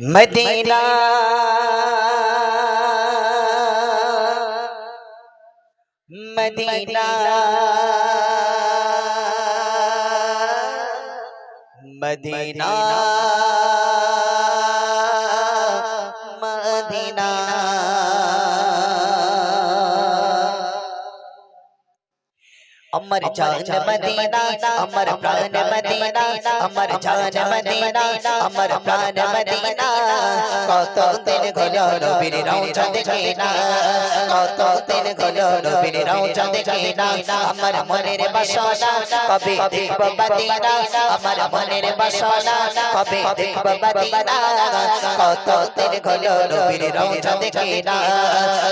Medina Medina Medina আমার জান Medina আমার প্রাণ মদিনা আমার জান মদিনা আমার প্রাণ মদিনা কত দিন হলো নবীর রওজা দেখে না? কত দিন হলো নবীর রওজা দেখে না? আমার মনের বাসনা কবে দেখব মদিনা আমার মনের বাসনা কবে দেখব মদিনা কত দিন হলো নবীর রওজা দেখে না?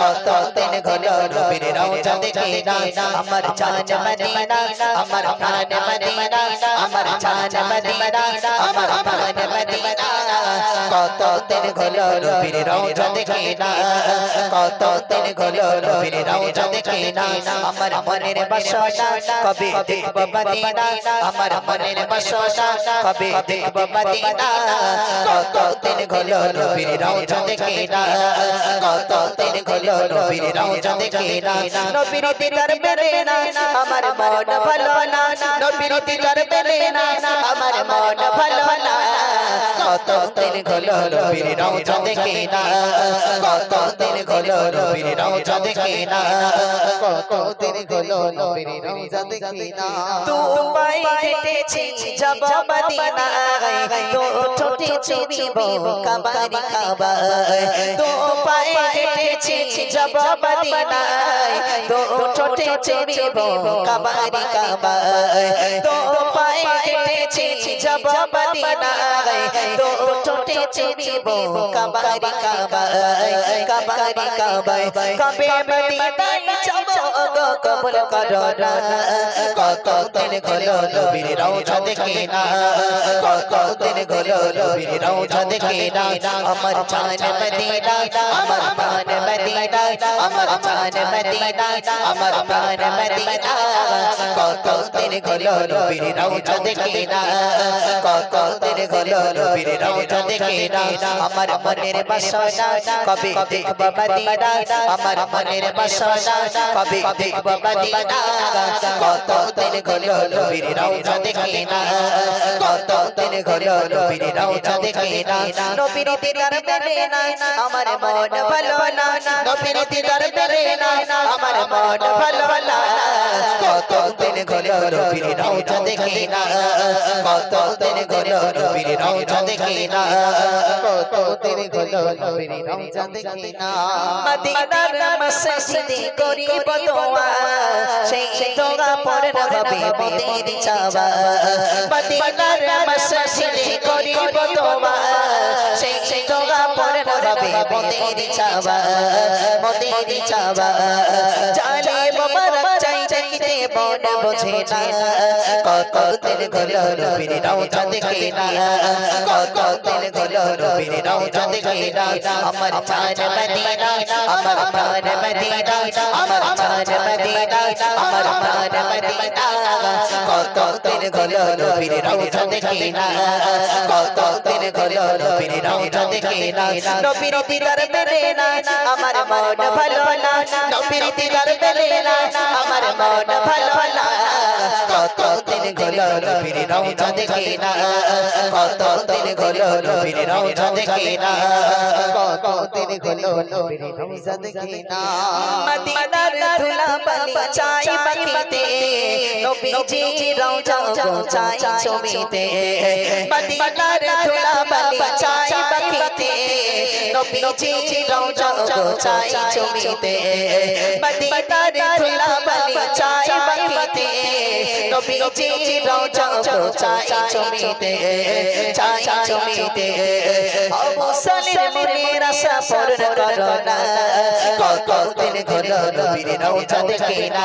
কত দিন হলো নবীর রওজা দেখে না? আমার জান মদিনা আমার প্রাণ মদিনা আমার জান মদিনা আমার প্রাণ মদিনা কত দিন হলো নবীর রওজা দেখে না, কত দিন হলো নবীর রওজা দেখে না, আমার মনের বাসনা কবে দেখব মদিনা, আমার মনের বাসনা কবে দেখব মদিনা, কত দিন হলো নবীর রওজা দেখে না, কত দিন হলো নবীর দেখে না, নবীর দিদার মেলে না, আমার মন ভালো না, নবীর দিদার মেলে না, আমার মন ভালো না, কত দিন নবীর রওজা দেখে না কত দিন হলো নবীর রওজা দেখে না কত দিন হলো নবীর রওজা দেখি না। তু পাই হেঁটেছি যাব মদিনায় তো ছোটে চুমিব কাবারি কাবায় তো পাই হেঁটেছি যাব মদিনায় তো ছোটে চুমিব কাবারি কাবায় তো পাই যাব মদিনায় তো ছোটে চুমিব কাবারি কাবায় কাবারি কাবায় কবে মদিনায় যাব গো কবুল করো না। কত দিন হলো নবীর রওজা দেখে না কত দিন হলো নবীর রওজা দেখে না আমার জান মদিনা আমার প্রাণ মদিনা আমার জান মদিনা আমার প্রাণ মদিনা কত দিন হলো নবীর রওজা দেখে না। কত দিন হলো নবীর রওজা দেখে না। আমার মনের বাসনা, কবে দেখব মদিনা আমার মনের বাসনা, কবে দেখব মদিনা কত দিন হলো নবীর রওজা দেখে না। কত দিন হলো নবীর রওজা দেখে না। নবীর দিদার মেলে না, আমার মন ভালো না। নবীর দিদার মেলে না, আমার মন ভালো না। কত দিন হলো নবীর রওজা দেখে না কত দিন হলো নবীর রওজা দেখে না কত দিন হলো নবীর রওজা দেখি না মদিনার মসজিদে করিব দোয়া সেই দোয়া পড়ন হবে মোদের চাওয়া মদিনার মসজিদে করিব দোয়া সেই দোয়া পড়ন হবে মোদের চাওয়া মোদের চাওয়া জানে মোবারক দেখিতে মন বোঝে না। কত দিন হলো নবীর রওজা দেখে না। কত দিন হলো নবীর রওজা দেখে না। আমার জান মদিনা, আমার প্রাণ মদিনা, আমার মদিনা আমার প্রাণ মদিনা কত দিন হলো নবীর রওজা দেখে না কত দিন হলো নবীর রওজা দেখে না নবীর দিদার মেলে না আমার মন ভালো না নবীর দিদার মেলে না আমার মন ভালো না কত দিন হলো নবীর রওজা দেখে না কত দিন হলো নবীর রওজা দেখে না কত দিন হলো নবীর রওজা দেখি না মদিনার ধুলা বালি চাই বাকিতে নবীজি রওজা চাই ছবিতে। মদিনার ধুলাবালি চাই বাকিতে নবীজি রওজা চাই ছবিতে। মদিনার ধুলাবালি চাই বাকিতে নবীজি রওজা চাই ছবিতে চাই ছবিতে অবসলের মনের আশা পূর্ণ করো না। কত দিন হলো নবীর রওজা দেখে না।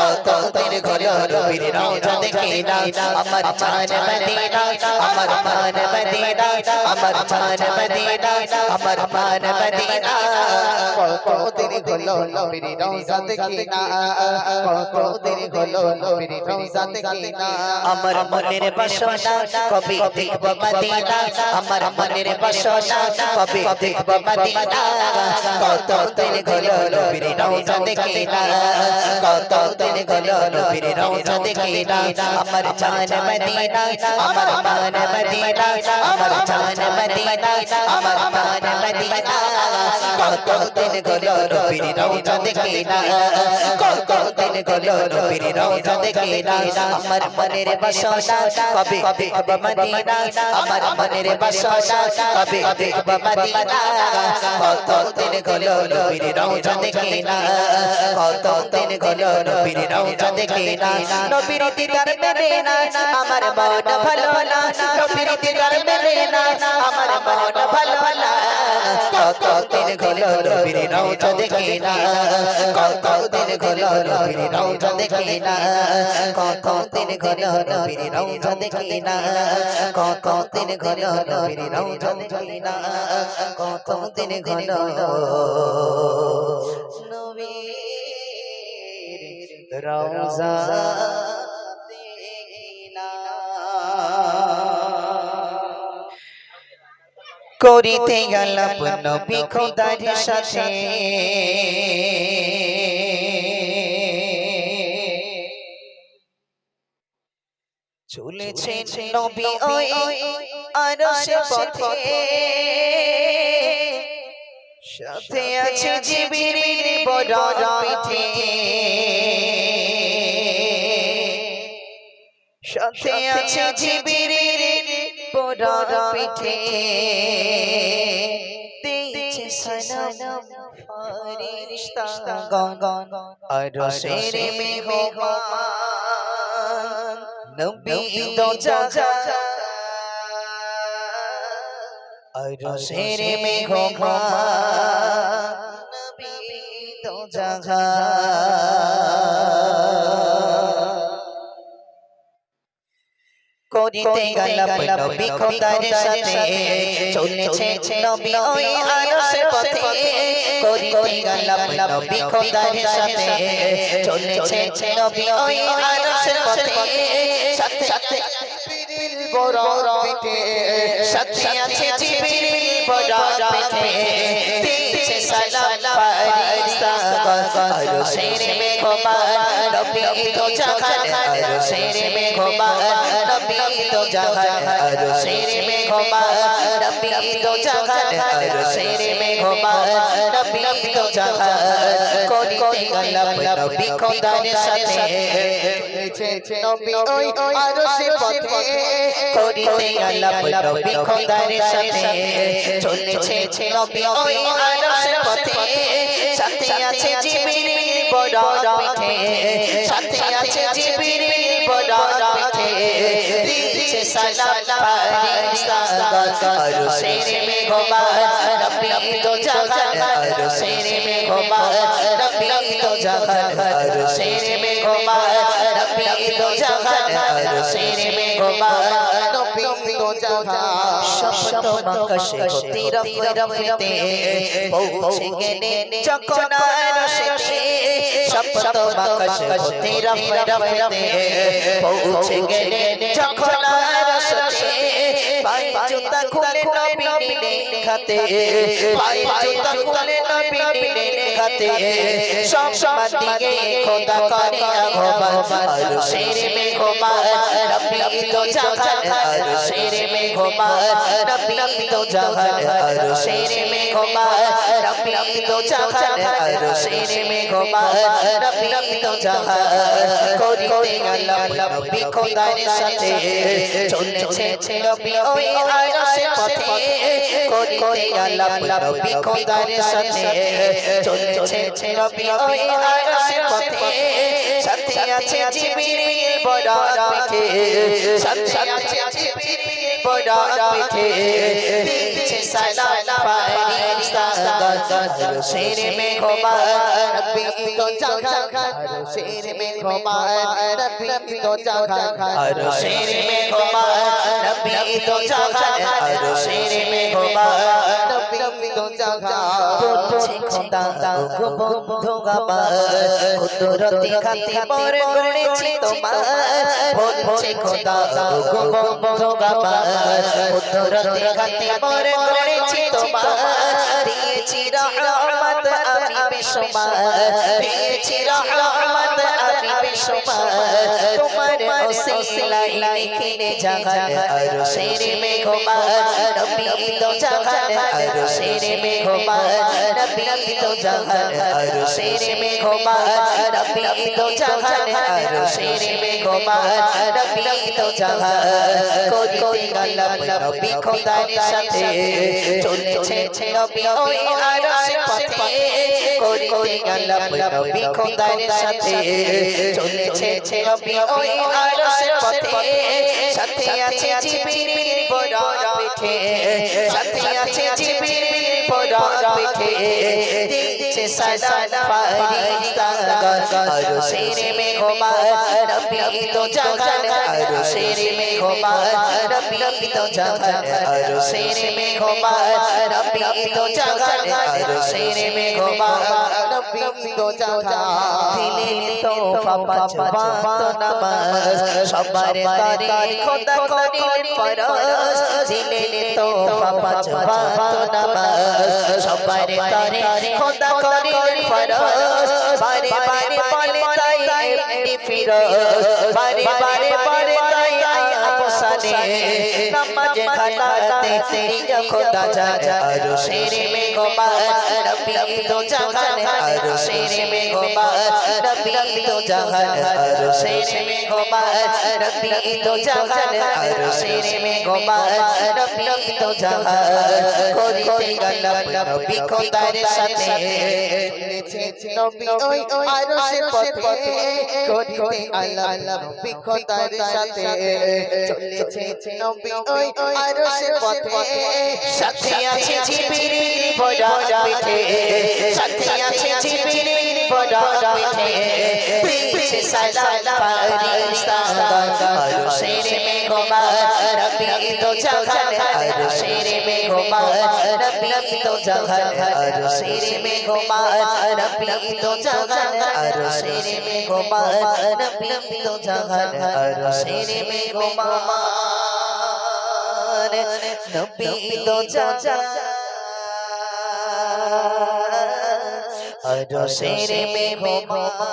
কত দিন হলো নবীর রওজা দেখে না। আমার জান মদিনা, আমার মান মদিনা, আমার জান মদিনা, আমার মান মদিনা। কত দিন হলো নবীর রওজা দেখি না কত দিন হলো নবীর রওজা দেখি না আমার মনের বাসনা কবে দেখব মদিনা? আমার মনের বাসনা কবে দেখব মদিনা? কত দিন হলো নবীর রওজা দেখি না কত দিন হলো নবীর রওজা দেখি না আমার জান মদিনা, আমার মান মদিনা, আমার জান মদিনা, আমার মান মদিনা। কত দিন হলো নবীর রওজা দেখি না? কত দিন হলো নবীর রওজা দেখি না? আমার মনের বাসনা কবে দেখব মদিনা? আমার মনের বাসনা কবে দেখব মদিনা? কত দিন হলো নবীর রওজা দেখি না? কত দিন হলো নবীর রওজা দেখি না? নবীর দিদার মেলে না? আমার মন ভালো না? নবীর দিদার মেলে না? আমার মন ভালো না? কত দিন হলো নবীর রওজা দেখি না কত দিন হলো নবীর রওজা দেখি না কত দিন হলো নবীর রওজা দেখি না কত দিন হলো নবীর রওজা দেখি না কত দিন হলো নবীর রওজা করিতে গেলাম নবী খোদার সাথে চলেছে নবী ওই আরশে পথে। সাথে আছে জিবরিল। বড় পিঠে সাথে আছে জিবরিল। বড় পিঠে দিয়েছে সালাম ফরিশতাগণ আরশের মেহমান নবী দো জাহান আরশের মেহমান নবী দো জাহান করিতে গেলাম নবী খোদার সাথে চলেছে নবী ওই আরশে পথে। করিতে গেলাম নবী খোদার সাথে চলেছে নবী ওই আরশে পথে। সাথে সাথে বড় পিঠে সাথে আছে জিবরিল বড় পিঠে আরশের মেঘমান নবী তো জাহান আরশের মেঘমান নবী তো জাহান আরশের মেঘমান নবী তো জাহান আরশের মেঘমান নবী তো জাহান করিতে গেলাম নবী খোদার সাথে নবী ওই আরশে পথে। করিতে গেলাম নবী খোদার সাথে চলেছে বড় পিঠে সাথে আছে জিবরিল বড় পিঠে দিচ্ছে সালাম ফারিস্তা আরশের তো আরশের মেঘমান নবী তো জাহান আরশের তো তো শব্দ রফতে পৌঁছে গেলে শব্দ বাকশ হতে রফ রফতে পৌঁছে গেলে যখন রসতে পাই জুতা খুলে নবী নিলে খাতে, পাই জুতা খুলে নবী নিলে খাতে সব দিকে খোদা করে ভগবান আরশের মেঘমান রব্বি তো জাহান আরশের মেঘমান রব্বি তো জাহান আরশের মেঘমান রব্বি তো জাহান আরশের মেঘমান রব্বি তো জাহান করিতে গেলাম নবী খোদার সাথে চলেছে নবী ওই আরশের পথে করিতে গেলাম নবী খোদার সাথে চলেছে নবী ওই আরশের পথে সাথে আছে জিবরিল বড় পিঠে সাথে আছে জিবরিল বড় পিঠে দিচ্ছে সালাম ফারিস্তা আরশের মেঘমান নবী তো জাহান আরশের মেঘমান নবী তো জাহান আরশের মেঘমান নবী তো জাহান আরশের মেঘমান নবী তো জাগা বলছে খোদা গো বন্ধু গাবার কুদরতি খাতে পর গড়েছি তোমার। বলছে খোদা গো বন্ধু গাবার কুদরতি খাতে পর গড়েছি তোমার। দিয়েছি রহমত বেশুমার দিয়েছি রহমত আমি বেশুমার তোমার ওসিলাই লিখিনে জাগান আর শেরে মে ঘুমার নবী তো জাগান আর শেরে মে ঘুমার নবী তো জাগান আর শেরে মে ঘুমার নবী তো জাগান আর শেরে মে ঘুমার নবী তো জাগান করিতে গেলাম নবী খোদার সাথে। চলেছে নবী ওই আরশ পথে। করিতে গেলাম নবী খোদার সাথে। চলেছে নবী ওই আরশ পথে সাথে আছে জিবরিল বড় পিঠে সাথে আছে জিবরিল পিঠে দিচ্ছে সালাম ফারিস্তা আর শেরে মে ঘুমা নবী তো জাগান আর শেরে মে ঘুমা নবী তো জাগান আর শেরে মে ঘুমা নবী তো জাগান আর শেরে মে ঘুমা নবী তো জাগা দিলেন তোফা পাঁচ ওয়াক্ত নামাজ। সবার তরে খোদা করিলেন ফরজ। দিলেন তোফা পাঁচ ওয়াক্ত নামাজ। সবার তরে খোদা করিলেন ফরজ বারে বারে বলে তাই এমনি ফিরোজ বারে বারে বলে আবসানে নামাজ খানাতে নিজ খোদা জানে আর শেরে মে গোমা নবী তো জাগান আর শেরে মে গোমা নবী তো জাগান আর শেরে মে গোমা নবী তো জাগান আর শেরে মে নবী তো জাগান করিতে গেলাম নবী খোদার সাথে নবী ওই আরশের পথে করিতে আল্লাহ নবী খোদার সাথে চলেছে নবী ওই আরশের পথে। সাথে আছে জিবরিল বড় পিঠে। সাথে আছে জিবরিল বড় পিঠে। পিছে সালাম ফারিস্তা আর শেরে মে গোমা নবী তো জাগান আর শেরে মে গোমা নবী তো জাগান আর শেরে মে গোমা নবী তো জাগান আর শেরে মে গোমা নবী তো জাগান আর শেরে মে গোমা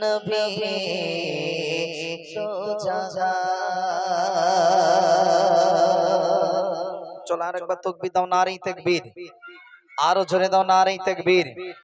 নবী তো জাগান আর শেরে আর একবার চলো তকবির দাও নারী তকবীর। আরও জোরে দাও নারী তকবীর।